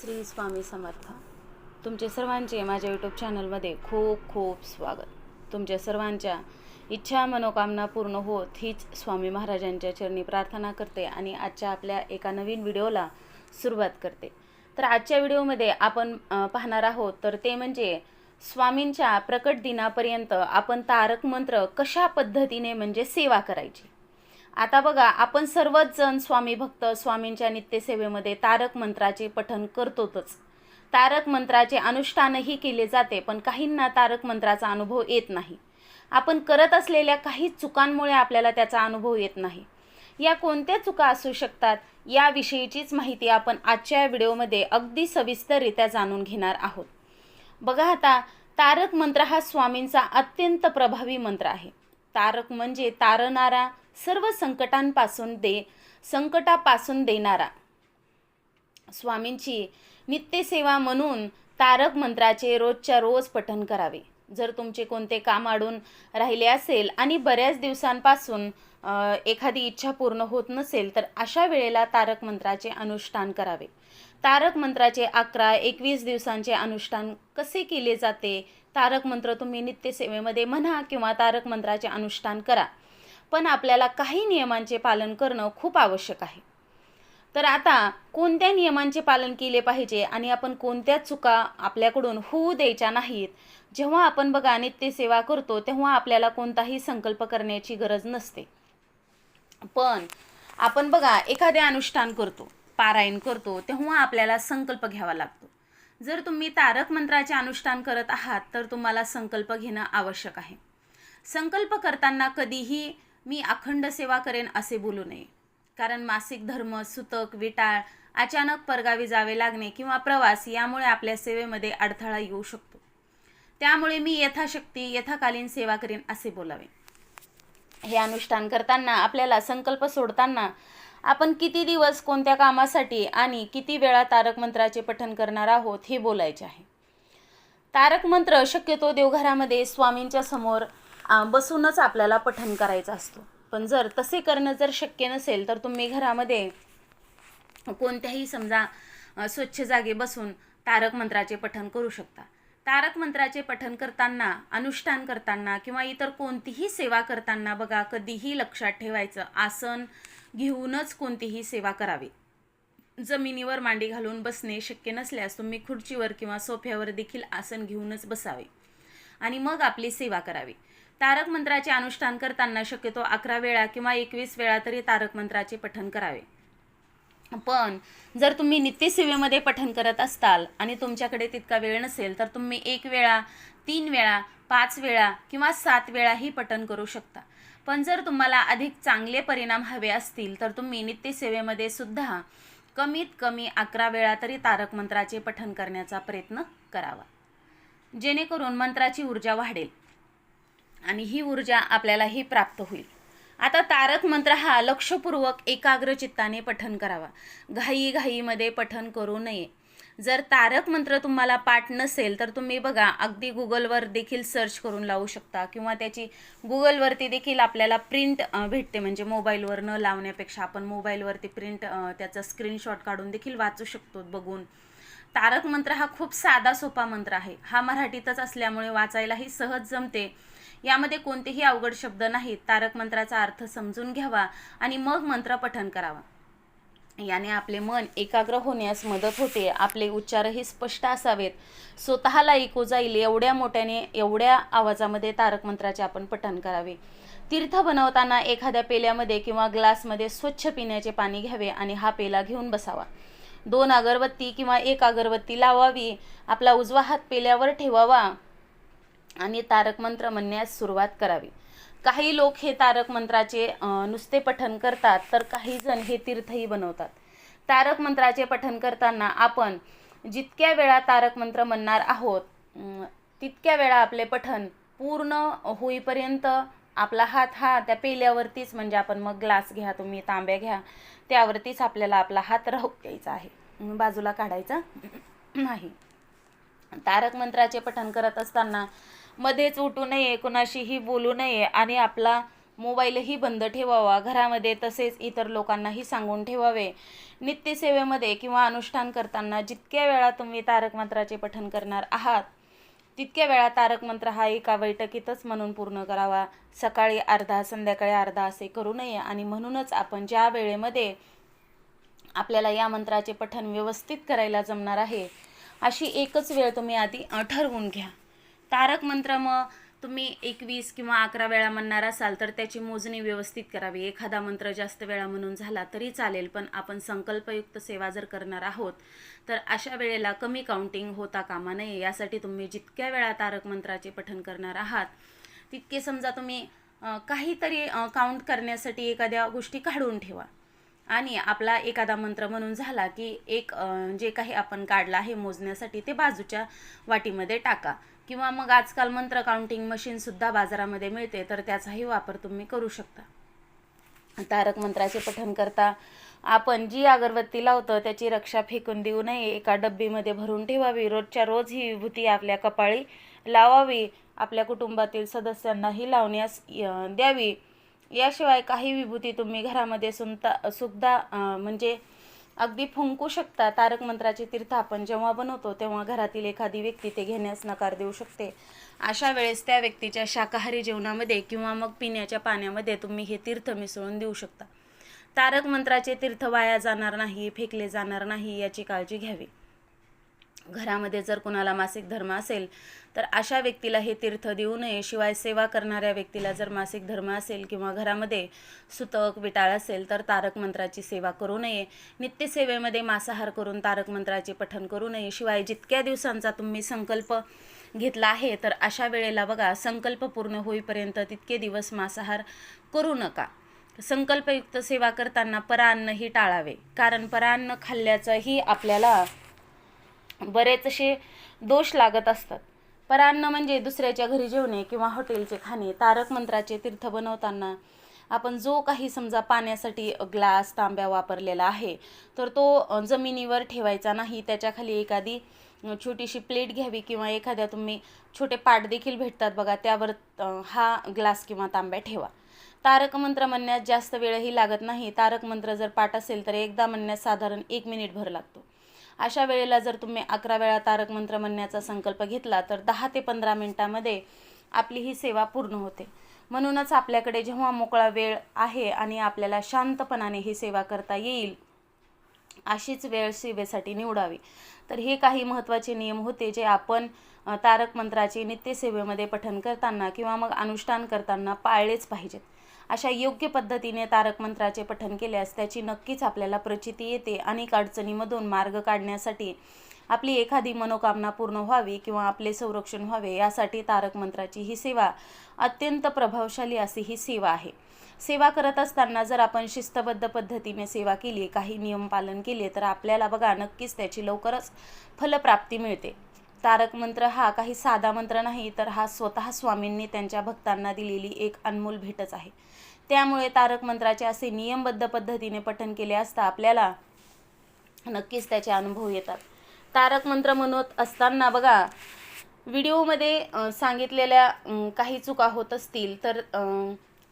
श्री स्वामी समर्थ. तुमचे सर्वांचे माझ्या यूट्यूब चॅनलमध्ये खूप खूप स्वागत. तुमच्या सर्वांच्या इच्छा मनोकामना पूर्ण होत हीच स्वामी महाराजांच्या चरणी प्रार्थना करते आणि आजच्या आपल्या एका नवीन व्हिडिओला सुरुवात करते. तर आजच्या व्हिडिओमध्ये आपण पाहणार आहोत तर ते म्हणजे स्वामींच्या प्रकट दिनापर्यंत आपण तारक मंत्र कशा पद्धतीने म्हणजे सेवा करायची? आता बघा आपण सर्वच जण स्वामी भक्त स्वामींच्या नित्यसेवेमध्ये तारक मंत्राचे पठन करतोच तारक मंत्राचे अनुष्ठानही केले जाते पण काहींना तारक मंत्राचा अनुभव येत नाही. आपण करत असलेल्या काही चुकांमुळे आपल्याला त्याचा अनुभव येत नाही. या कोणत्या चुका असू शकतात याविषयीचीच माहिती आपण आजच्या व्हिडिओमध्ये अगदी सविस्तररित्या जाणून घेणार आहोत. बघा आता तारक मंत्र हा स्वामींचा अत्यंत प्रभावी मंत्र आहे. तारक म्हणजे तारणारा सर्व संकटांपासून दे संकटापासून देणारा. स्वामींची नित्यसेवा म्हणून तारक मंत्राचे रोजच्या रोज पठन करावे. जर तुमचे कोणते काम अडून राहिले असेल आणि बऱ्याच दिवसांपासून एखादी इच्छा पूर्ण होत नसेल तर अशा वेळेला तारक मंत्राचे अनुष्ठान करावे. तारक मंत्राचे अकरा एकवीस दिवसांचे अनुष्ठान कसे केले जाते? तारक मंत्र तुम्ही नित्यसेवेमध्ये म्हणा किंवा तारक मंत्राचे अनुष्ठान करा. पण आपल्याला काही नियमांचे पालन करणं खूप आवश्यक आहे. तर आता कोणत्या नियमांचे पालन केले पाहिजे आणि आपण कोणत्या चुका आपल्याकडून होऊ द्यायच्या नाहीत? जेव्हा आपण बघा नित्यसेवा करतो तेव्हा आपल्याला कोणताही संकल्प करण्याची गरज नसते. पण आपण बघा एखादे अनुष्ठान करतो पारायण करतो तेव्हा आपल्याला संकल्प घ्यावा लागतो. जर तुम्ही तारक मंत्राचे अनुष्ठान करत आहात तर तुम्हाला संकल्प घेणं आवश्यक आहे. संकल्प करताना कधीही मी अखंड सेवा करेन असे बोलू नये. कारण मासिक धर्म सुतक विटाळ अचानक परगावी जावे लागणे किंवा प्रवास यामुळे आपल्या सेवेमध्ये अडथळा येऊ शकतो. त्यामुळे मी यथाशक्ती यथाकालीन सेवा करेन असे बोलावे. हे अनुष्ठान करताना आपल्याला संकल्प सोडताना आपण किती दिवस कोणत्या कामासाठी आणि किती वेळा तारक मंत्राचे पठन करणार आहोत हे बोलायचे आहे. तारक मंत्र शक्यतो देवघरामध्ये स्वामींच्या समोर बसूनच आपल्याला पठन करायचा असतो. पण जर तसे करणं जर शक्य नसेल तर तुम्ही घरामध्ये कोणत्याही समजा स्वच्छ जागे बसून तारक मंत्राचे पठन करू शकता. तारक मंत्राचे पठन करताना अनुष्ठान करताना किंवा इतर कोणतीही सेवा करताना बघा कधीही लक्षात ठेवायचं. आसन घेऊनच कोणतीही सेवा करावी. जमिनीवर मांडी घालून बसणे शक्य नसल्यास तुम्ही खुर्चीवर किंवा सोफ्यावर देखील आसन घेऊनच बसावे. आणि मग आपली सेवा करावी. तारक मंत्राचे अनुष्ठान करताना शक्यतो अकरा वेळा किंवा एकवीस वेळा तरी तारक मंत्राचे पठन करावे. पण जर तुम्ही नित्यसेवेमध्ये पठन करत असताल आणि तुमच्याकडे तितका वेळ नसेल तर तुम्ही एक वेळा तीन वेळा पाच वेळा किंवा सात वेळाही पठन करू शकता. पण जर तुम्हाला अधिक चांगले परिणाम हवे असतील तर तुम्ही नित्यसेवेमध्ये सुद्धा कमीत कमी अकरा वेळा तरी तारक मंत्राचे पठन करण्याचा प्रयत्न करावा. जेणेकरून मंत्राची ऊर्जा वाढेल आणि ही ऊर्जा आपल्यालाही प्राप्त होईल. आता तारक मंत्र हा लक्षपूर्वक एकाग्र चित्ताने पठन करावा. घाई घाईमध्ये पठन करू नये. जर तारक मंत्र तुम्हाला पाठ नसेल तर तुम्ही बघा अगदी गुगलवर देखील सर्च करून लावू शकता किंवा त्याची गुगलवरती देखील आपल्याला प्रिंट भेटते. म्हणजे मोबाईलवर न लावण्यापेक्षा आपण मोबाईलवरती प्रिंट त्याचा स्क्रीनशॉट काढून देखील वाचू शकतो बघून. तारक मंत्र हा खूप साधा सोपा मंत्र आहे. हा मराठीतच असल्यामुळे वाचायलाही सहज जमते. यामध्ये कोणतेही अवघड शब्द नाहीत. तारक मंत्राचा अर्थ समजून घ्यावा आणि मग मंत्र पठन करावा. याने आपले मन एकाग्र होण्यास मदत होते. आपले उच्चारही स्पष्ट असावेत. स्वतःला ऐकू जाईल एवढ्या मोठ्याने एवढ्या आवाजामध्ये तारक मंत्राचे आपण पठन करावे. तीर्थ बनवताना एखाद्या पेल्यामध्ये किंवा ग्लासमध्ये स्वच्छ पिण्याचे पाणी घ्यावे आणि हा पेला घेऊन बसावा. दोन अगरबत्ती किंवा एक अगरबत्ती लावावी. आपला उजवा हात पेल्यावर ठेवावा. आणि तारक मंत्र म्हणण्यास सुरुवात करावी. काही लोक हे तारक मंत्राचे नुसते पठन करतात तर काही जण हे तीर्थही बनवतात. तारक मंत्राचे पठन करताना आपण जितक्या वेळा तारक मंत्र म्हणणार आहोत तितक्या वेळा आपले पठन पूर्ण होईपर्यंत आपला हात हा त्या पेल्यावरतीच म्हणजे आपण मग ग्लास घ्या तुम्ही तांब्या घ्या त्यावरतीच आपल्याला आपला हात राहू द्यायचा आहे. बाजूला काढायचा. नाही. तारक मंत्राचे पठन करत असताना मध्येच उठू नये कुणाशीही बोलू नये आणि आपला मोबाईलही बंद ठेवावा. घरामध्ये तसेच इतर लोकांनाही सांगून ठेवावे. नित्यसेवेमध्ये किंवा अनुष्ठान करताना जितक्या वेळा तुम्ही तारक मंत्राचे पठण करणार आहात तितक्या वेळा तारक मंत्र हा एका बैठकीतच म्हणून पूर्ण करावा. सकाळी अर्धा संध्याकाळी अर्धा असे करू नये आणि म्हणूनच आपण ज्या वेळेमध्ये आपल्याला या मंत्राचे पठण व्यवस्थित करायला जमणार आहे अशी एकच वेळ तुम्ही आधी ठरवून घ्या. तारक मंत्र मग तुम्ही एकवीस किंवा अकरा वेळा म्हणणार असाल तर त्याची मोजणी व्यवस्थित करावी. एखादा मंत्र जास्त वेळा म्हणून झाला तरी चालेल पण आपण संकल्पयुक्त सेवा जर करणार आहोत तर अशा वेळेला कमी काउंटिंग होता कामा नये. यासाठी तुम्ही जितक्या वेळा तारक मंत्राचे पठण करणार आहात तितके समजा तुम्ही काहीतरी काउंट करण्यासाठी एखाद्या गोष्टी काढून ठेवा. आणि आपला एखादा मंत्र म्हणून झाला की एक जे काही आपण काढलं आहे मोजण्यासाठी ते बाजूच्या वाटीमध्ये टाका. किंवा मग आजकाल मंत्र काउंटिंग मशीनसुद्धा बाजारामध्ये मिळते तर त्याचाही वापर तुम्ही करू शकता. तारक मंत्राचे पठण करता आपण जी अगरबत्ती लावतो त्याची रक्षा फेकून देऊ नये एका डब्बीमध्ये भरून ठेवावी रोजच्या रोज ही विभूती आपल्या कपाळी लावावी आपल्या कुटुंबातील सदस्यांनाही लावण्यास द्यावी. याशिवाय काही विभूती तुम्ही घरामध्ये सुनता सुद्धा म्हणजे अगदी फुंकू शकता. तारक मंत्राचे तीर्थ आपण जेव्हा बनवतो तेव्हा घरातील एखादी व्यक्ती ते घेण्यास नकार देऊ शकते. अशा वेळेस त्या व्यक्तीच्या शाकाहारी जेवणामध्ये किंवा मग पिण्याच्या पाण्यामध्ये तुम्ही हे तीर्थ मिसळून देऊ शकता. तारक मंत्राचे तीर्थ वाया जाणार नाही फेकले जाणार नाही याची काळजी घ्यावी. घरामध्ये जर कोणाला मासिक धर्म असेल तर अशा व्यक्तीला हे तीर्थ देऊ नये. शिवाय सेवा करणाऱ्या व्यक्तीला जर मासिक धर्म असेल किंवा घरामध्ये सुतक विटाळ असेल तर तारक मंत्राची सेवा करू नये. नित्यसेवेमध्ये मांसाहार करून तारक मंत्राचे पठण करू नये. शिवाय जितक्या दिवसांचा तुम्ही संकल्प घेतला आहे तर अशा वेळेला बघा संकल्प पूर्ण होईपर्यंत तितके दिवस मांसाहार करू नका. संकल्पयुक्त सेवा करताना परान्नही टाळावे. कारण परान्न खाल्ल्याचंही आपल्याला बरेच असे दोष लागत असतात. परान्न म्हणजे दुसऱ्याच्या घरी जेवणे किंवा हॉटेलचे खाणे तारक मंत्राचे तीर्थ बनवताना आपण जो काही समजा पाण्यासाठी ग्लास तांब्या वापरलेला आहे तर तो जमिनीवर ठेवायचा नाही. त्याच्याखाली एखादी छोटीशी प्लेट घ्यावी किंवा एखाद्या तुम्ही छोटे पाट देखील भेटतात बघा त्यावर हा ग्लास किंवा तांब्या ठेवा. तारक मंत्र म्हणण्यास जास्त वेळही लागत नाही. तारक मंत्र जर पाठ असेल तर एकदा म्हणण्यास साधारण एक मिनिट भर लागतो. अशा वेळेला जर तुम्ही अकरा वेळा तारक मंत्र म्हणण्याचा संकल्प घेतला तर दहा ते पंधरा मिनिटामध्ये आपली ही सेवा पूर्ण होते. म्हणूनच आपल्याकडे जेव्हा मोकळा वेळ आहे आणि आपल्याला शांतपणाने ही सेवा करता येईल अशीच वेळ सेवेसाठी निवडावी. तर हे काही महत्त्वाचे नियम होते जे आपण तारक मंत्राचे नित्यसेवेमध्ये पठण करताना किंवा मग अनुष्ठान करताना पाळलेच पाहिजेत. अशा योग्य पद्धतीने तारक मंत्राचे पठन केल्यास त्याची नक्कीच आपल्याला प्रचिती येते. अनेक अडचणीमधून मार्ग काढण्यासाठी आपली एखादी मनोकामना पूर्ण व्हावी किंवा आपले संरक्षण व्हावे यासाठी तारक मंत्राची ही सेवा अत्यंत प्रभावशाली अशी ही सेवा आहे. सेवा करत असताना जर आपण शिस्तबद्ध पद्धतीने सेवा केली काही नियम पालन केले तर आपल्याला बघा नक्कीच त्याची लवकरच फलप्राप्ती मिळते. तारक मंत्र हा काही साधा मंत्र नाही तर हा स्वतः स्वामींनी त्यांच्या भक्तांना दिलेली एक अनमोल भेटच आहे. त्यामुळे तारक मंत्राचे असे नियमबद्ध पद्धतीने पठन केले असता आपल्याला नक्कीच त्याचे अनुभव येतात. तारक मंत्र म्हणत असताना बघा व्हिडिओमध्ये सांगितलेल्या काही चुका होत असतील तर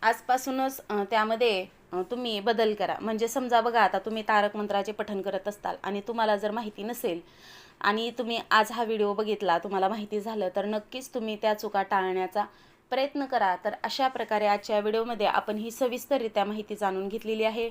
आजपासूनच त्यामध्ये तुम्ही बदल करा. म्हणजे समजा बघा आता तुम्ही तारक मंत्राचे पठण करत असताल आणि तुम्हाला जर माहिती नसेल आणि तुम्ही आज हा व्हिडिओ बघितला तुम्हाला माहिती झालं तर नक्कीच तुम्ही त्या चुका टाळण्याचा प्रयत्न करा. तर अशा प्रकारे आजच्या व्हिडिओमध्ये आपण ही सविस्तररित्या माहिती जाणून घेतलेली आहे.